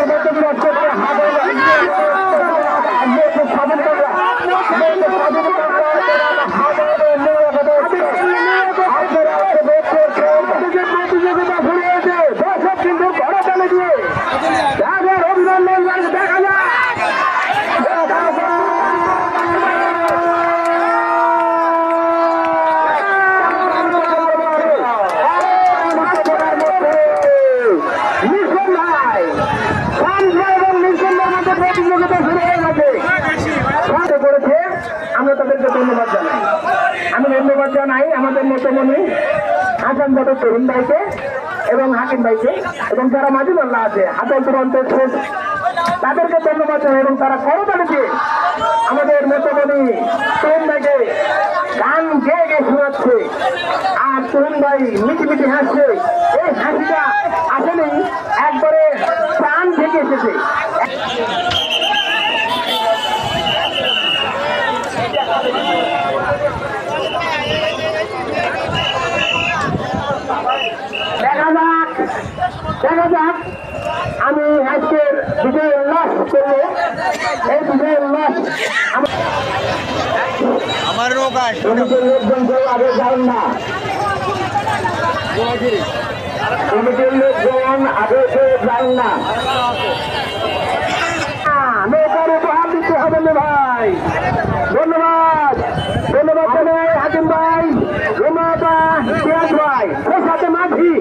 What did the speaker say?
Normalmente durante ধন্যবাদ জানাই আমাদের নেতামণি হাসান জাতের তরুণ ভাইকে এবং হাকিম ভাইকে এবং যারা মাঝিমাল্লা আছে হাতল ছোট তাদেরকে ধন্যবাদ জানাই এবং তারা করতালি দিয়ে আমাদের নেতামণি তরুণ ভাইকে গান গেয়ে গেয়ে শোনাচ্ছে। আর তরুণ ভাই মিটি মিটি হাসছে। দেখা যাক। আমি আজকের বিজয় উল্লাস করব। এই বিজয় উল্লাস আমার লোকজন কেউ আগে যান না। কমিটির লোকজন আগে কেউ যান না। ভাই। ধন্যবাদ। ধন্যবাদ হাকিম ভাই। রোমাতা ভাই। সাথে মাঝি।